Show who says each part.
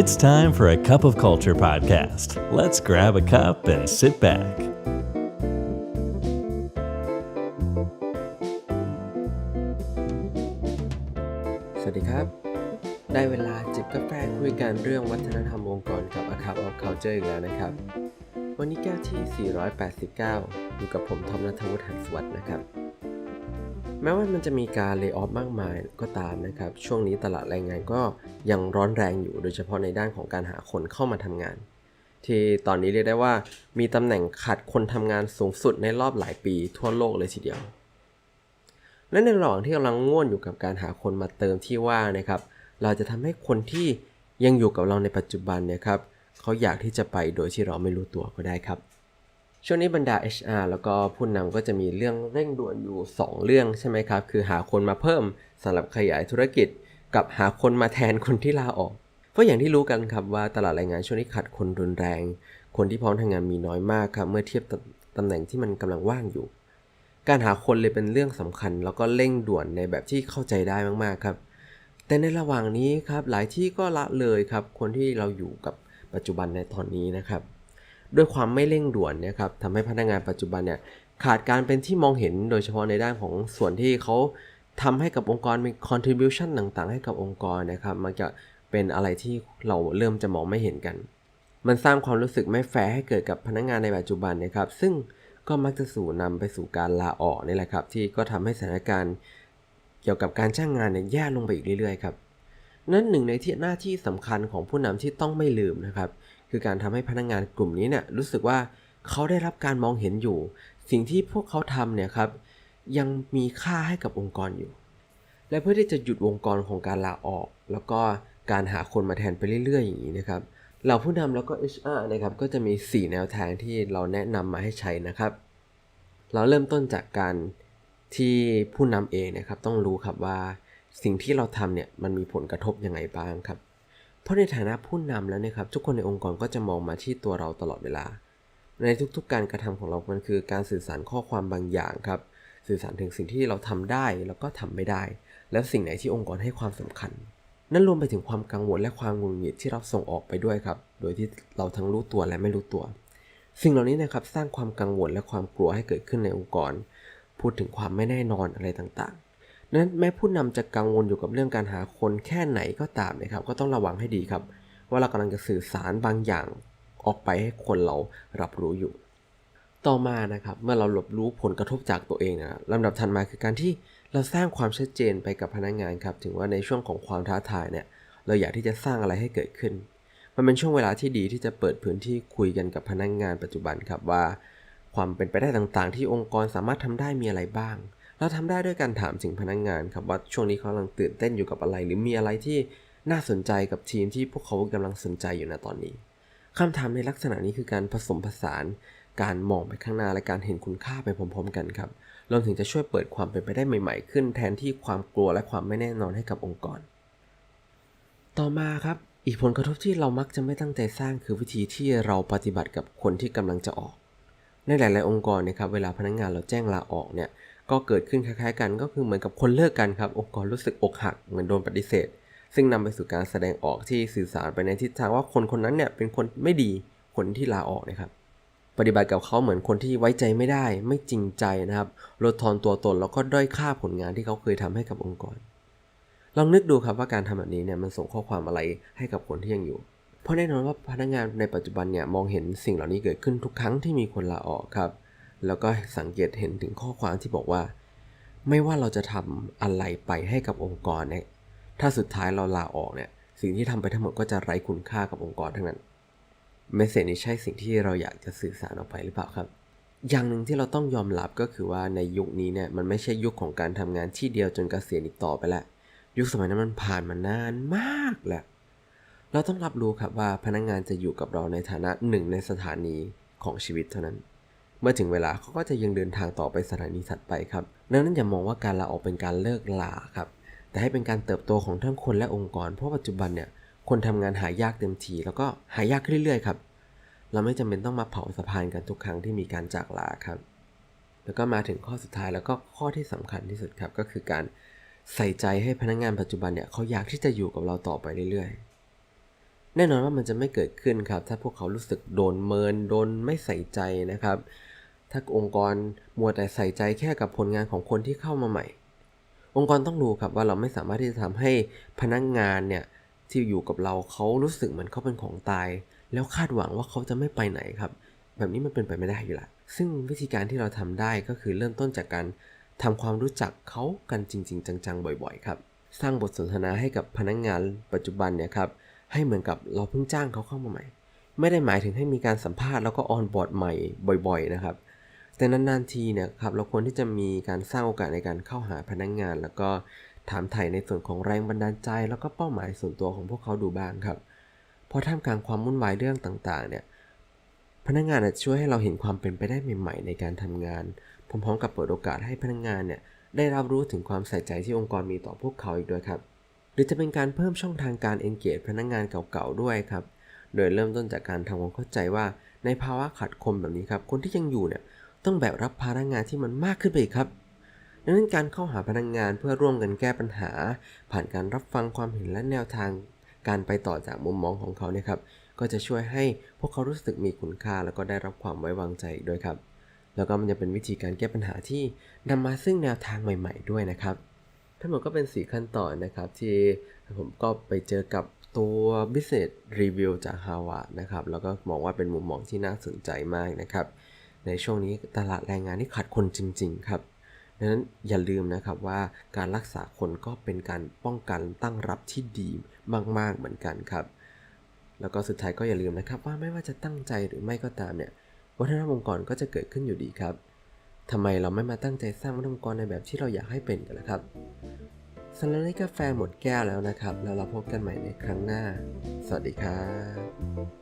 Speaker 1: It's time for a Cup of Culture podcast. Let's grab a cup and sit back.
Speaker 2: สวัสดีครับ ได้เวลาจิบกาแฟคุยกันเรื่องวัฒนธรรมองค์กรกับ A Cup of Culture อีกแล้วนะครับ วันนี้แก้วที่ 489 อยู่กับผมทอมนัทวุฒิหันสวัสดิ์นะครับ แม้ว่ามันจะมีการเลิกออฟมากมายก็ตามนะครับ ช่วงนี้ตลาดแรงงานก็ยังร้อนแรงอยู่ โดยเฉพาะในด้านของการหาคนเข้ามาทำงาน ที่ตอนนี้เรียกได้ว่ามีตำแหน่งขาดคนทำงานสูงสุดในรอบหลายปีทั่วโลกเลยทีเดียว และในระหว่างที่กำลังง่วนอยู่กับการหาคนมาเติมที่ว่านะครับ เราจะทำให้คนที่ยังอยู่กับเราในปัจจุบันเนี่ยครับเขาอยากที่จะไปโดยที่เราไม่รู้ตัวก็ได้ครับ ช่วงนี้บรรดา HR แล้วก็ผู้นำก็จะมีเรื่องเร่งด่วนอยู่ 2 เรื่องใช่ไหมครับ คือหาคนมาเพิ่มสำหรับขยายธุรกิจ กับหาคนมาแทนคนที่ลาออก เพราะอย่างที่รู้กันครับว่าตลาดแรงงานช่วงนี้ขาดคนรุนแรง คนที่พร้อมทำงานมีน้อยมากครับเมื่อเทียบตำตำแหน่งที่มันกำลังว่างอยู่ การหาคนเลยเป็นเรื่องสำคัญ แล้วก็เร่งด่วนในแบบที่เข้าใจได้มากๆครับ แต่ในระหว่างนี้ครับหลายที่ก็ละเลยครับคนที่เราอยู่กับปัจจุบันในตอนนี้นะครับ ด้วยความไม่เร่งด่วนเนี่ยครับทำให้พนักงานปัจจุบันเนี่ยขาดการเป็นที่มองเห็นโดยเฉพาะในด้านของส่วนที่เขาทำให้กับองค์กรมี contribution ต่างๆ ให้กับองค์กรนะครับ มันจะเป็นอะไรที่เราเริ่มจะมองไม่เห็นกัน มันสร้างความรู้สึกไม่แฟร์ให้เกิดกับพนักงานในปัจจุบันนะครับ ซึ่งก็มักจะสู่นำไปสู่การลาออกนี่แหละครับ ที่ก็ทำให้สถานการณ์เกี่ยวกับการจ้างงานเนี่ยแย่ลงไปอีกเรื่อยๆครับ นั่นหนึ่งในที่หน้าที่สำคัญของผู้นำที่ต้องไม่ลืมนะครับ คือการทำให้พนักงานกลุ่มนี้เนี่ยรู้สึกว่าเขาได้รับการมองเห็นอยู่ สิ่งที่พวกเขาทำเนี่ยครับยังมีค่าให้กับองค์กรอยู่ และเพื่อที่จะหยุดวงกรของการลาออก แล้วก็การหาคนมาแทนไปเรื่อย ๆ อย่างนี้นะครับเราผู้นำแล้วก็ HR นะครับก็จะมี 4 แนวทางที่เราแนะนำมาให้ใช้นะครับ เราเริ่มต้นจากการที่ผู้นำเองนะครับต้องรู้ครับว่าสิ่งที่เราทำเนี่ยมันมีผลกระทบยังไงบ้างครับ เพราะในฐานะผู้นำแล้วนี่ยครับ ทุกคนในองค์กรก็จะมองมาที่ตัวเราตลอดเวลา ในทุกๆการกระทำของเรา มันคือการสื่อสารข้อความบางอย่างครับ สื่อสารถึงสิ่งที่เราทำได้แล้วก็ทำไม่ได้ แล้วสิ่งไหนที่องค์กรให้ความสำคัญ นั่นรวมไปถึงความกังวลและความงุดหงิดที่เราส่งออกไปด้วยครับ โดยที่เราทั้งรู้ตัวและไม่รู้ตัว สิ่งเหล่านี้นะครับสร้างความกังวลและความกลัวให้เกิดขึ้นในองค์กร พูดถึงความไม่แน่นอนอะไรต่างๆ นั้นแม้ผู้นำจะกังวลอยู่กับเรื่องการหาคนแค่ไหนก็ตามนะครับ ก็ต้องระวังให้ดีครับ ว่าเรากำลังจะสื่อสารบางอย่างออกไปให้คนเรารับรู้อยู่ ต่อมานะครับ เมื่อเราหลบรู้ผลกระทบจากตัวเองนะลำดับถัดมาคือการที่เราสร้างความชัดเจนไปกับพนักงงานครับ ถึงว่าในช่วงของความท้าทายเนี่ย เราอยากที่จะสร้างอะไรให้เกิดขึ้น มันเป็นช่วงเวลาที่ดีที่จะเปิดพื้นที่คุยกันกับพนักงงานปัจจุบันครับว่า ความเป็นไปได้ต่างๆ ที่องค์กรสามารถทำได้มีอะไรบ้าง เราทำได้ด้วยการถามถึงพนักงงานครับว่าช่วงนี้เขากำลังตื่นเต้นอยู่กับอะไร หรือมีอะไรที่น่าสนใจกับทีมที่พวกเขากำลังสนใจอยู่ในตอนนี้คำถามในลักษณะนี้คือการผสมผสาน การมองไปข้างหน้าและการเห็นคุณค่าไปพร้อม ๆ กันครับรวมถึงจะช่วยเปิดความเป็นไปได้ใหม่ ๆ ขึ้น แทนที่ความกลัวและความไม่แน่นอนให้กับองค์กร ต่อมาครับ อีกผลกระทบที่เรามักจะไม่ตั้งใจสร้างคือวิธีที่เราปฏิบัติกับคนที่กำลังจะออก ในหลาย ๆ องค์กรนะครับเวลาพนักงงานเราแจ้งลาออกเนี่ย ก็เกิดขึ้นคล้ายๆกัน ก็คือเหมือนกับคนเลิกกันครับ องค์กรรู้สึกอกหักเหมือนโดนปฏิเสธ ซึ่งนำไปสู่การแสดงออกที่สื่อสารไปในทิศทางว่าคนคนนั้นเนี่ยเป็นคนไม่ดีคนที่ลาออกนะครับ ปฏิบัติกับเขาเหมือนคนที่ไว้ใจไม่ได้ ไม่จริงใจนะครับลดทอนตัวตนแล้วก็ด้อยค่าผลงานที่เขาเคยทำให้กับองค์กร ลองนึกดูครับว่าการทำแบบนี้เนี่ยมันส่งข้อความอะไรให้กับคนที่ยังอยู่เพราะแน่นอนว่าพนักงานในปัจจุบันเนี่ยมองเห็นสิ่งเหล่านี้เกิดขึ้นทุกครั้งที่มีคนลาออกครับ แล้วก็สังเกตเห็นถึงข้อความที่บอกว่า ไม่ว่าเราจะทำอะไรไปให้กับองค์กรเนี่ยถ้าสุดท้ายเราลาออกเนี่ยสิ่งที่ทำไปทั้งหมดก็จะไร้คุณค่ากับองค์กรทั้งนั้นเมสเซจนี้ใช่สิ่งที่เราอยากจะสื่อสารออกไปหรือเปล่าครับ อย่างหนึ่งที่เราต้องยอมรับก็คือว่าในยุคนี้เนี่ยมันไม่ใช่ยุคของการทำงานที่เดียวจนเกษียณอีกต่อไปแล้วยุคสมัยนั้นมันผ่านมานานมากแล้วเราต้องรับรู้ครับว่าพนักงงานจะอยู่กับเราในฐานะหนึ่งในสถานีของชีวิตเท่านั้น เมื่อถึงเวลาเขาก็จะยังเดินทางต่อไปสถานีถัดไปครับ ดังนั้นอย่ามองว่าการลาออกเป็นการเลิกลาครับ แต่ให้เป็นการเติบโตของทั้งคนและองค์กร เพราะปัจจุบันเนี่ยคนทำงานหายากเต็มทีแล้วก็หายากขึ้นเรื่อยๆครับ เราไม่จำเป็นต้องมาเผาสะพานกันทุกครั้งที่มีการจากลาครับ แล้วก็มาถึงข้อสุดท้ายแล้วก็ข้อที่สำคัญที่สุดครับก็คือการใส่ใจให้พนักงานปัจจุบันเนี่ยเขาอยากที่จะอยู่กับเราต่อไปเรื่อยๆ แน่นอนว่ามันจะไม่เกิดขึ้นครับ ถ้าพวกเขารู้สึกโดนเมินโดนไม่ใส่ใจนะครับ ถ้าองค์กรมัวแต่ใส่ใจแค่กับผลงานของคนที่เข้ามาใหม่ องค์กรต้องรู้ครับว่าเราไม่สามารถที่จะทำให้พนักงานเนี่ยที่อยู่กับเราเขารู้สึกเหมือนเขาเป็นของตาย แล้วคาดหวังว่าเขาจะไม่ไปไหนครับ แบบนี้มันเป็นไปไม่ได้อยู่ละซึ่งวิธีการที่เราทำได้ก็คือเริ่มต้นจากการทำความรู้จักเขากันจริง ๆ จังๆ บ่อย ๆ ครับ สร้างบทสนทนาให้กับพนักงานปัจจุบันเนี่ยครับให้เหมือนกับเราเพิ่งจ้างเขาเข้ามาใหม่ ไม่ได้หมายถึงให้มีการสัมภาษณ์แล้วก็ออนบอร์ดใหม่บ่อย ๆ นะครับ แต่นานๆทีเนี่ยครับเราควรที่จะมีการสร้างโอกาสในการเข้าหาพนักงาน แล้วก็ถามไถ่ในส่วนของแรงบันดาลใจ แล้วก็เป้าหมายส่วนตัวของพวกเขาดูบ้างครับเพราะท่ามกลางความวุ่นวายเรื่องต่างๆ เนี่ยพนักงานอาจช่วยให้เราเห็นความเป็นไปได้ใหม่ ๆ ในการทำงานพร้อมๆกับเปิดโอกาสให้พนักงานเนี่ยได้รับรู้ถึงความใส่ใจที่องค์กรมีต่อพวกเขาอีกด้วยครับ หรือจะเป็นการเพิ่มช่องทางการ engage พนักงานเก่าๆด้วยครับ โดยเริ่มต้นจากการทำความเข้าใจว่า ในภาวะขัดคมแบบนี้ครับ คนที่ยังอยู่เนี่ย ต้องแบกรับภาระงานที่มันมากขึ้นไปอีกครับ ดังนั้นการเข้าหาพนักงานเพื่อร่วมกันแก้ปัญหา ผ่านการรับฟังความเห็นและแนวทาง การไปต่อจากมุมมองของเขาเนี่ยครับ ก็จะช่วยให้พวกเขารู้สึกมีคุณค่า แล้วก็ได้รับความไว้วางใจอีกด้วยครับ แล้วก็มันจะเป็นวิธีการแก้ปัญหาที่นำมาซึ่งแนวทางใหม่ ๆ ด้วยนะครับ ทั้งหมดก็เป็น 4 ขั้นตอนนะครับ ที่ผมก็ไปเจอกับตัว business review จาก Harvard นะครับ แล้วก็มองว่าเป็นมุมมองที่น่าสนใจมากนะครับ ในช่วงนี้ตลาดแรงงานที่ขาดคนจริง ๆ ครับดังนั้นอย่าลืมนะครับว่าการรักษาคนก็เป็นการป้องกันตั้งรับที่ดีมาก ๆ เหมือนกันครับ แล้วก็สุดท้ายก็อย่าลืมนะครับว่าไม่ว่าจะตั้งใจหรือไม่ก็ตามเนี่ยวัฒนธรรมองค์กรก็จะเกิดขึ้นอยู่ดีครับทำไมเราไม่มาตั้งใจสร้างวัฒนธรรมองค์กรในแบบที่เราอยากให้เป็นกันล่ะครับสำหรับนี้กาแฟหมดแก้วแล้วนะครับ แล้วเราพบกันใหม่ในครั้งหน้า สวัสดีครับ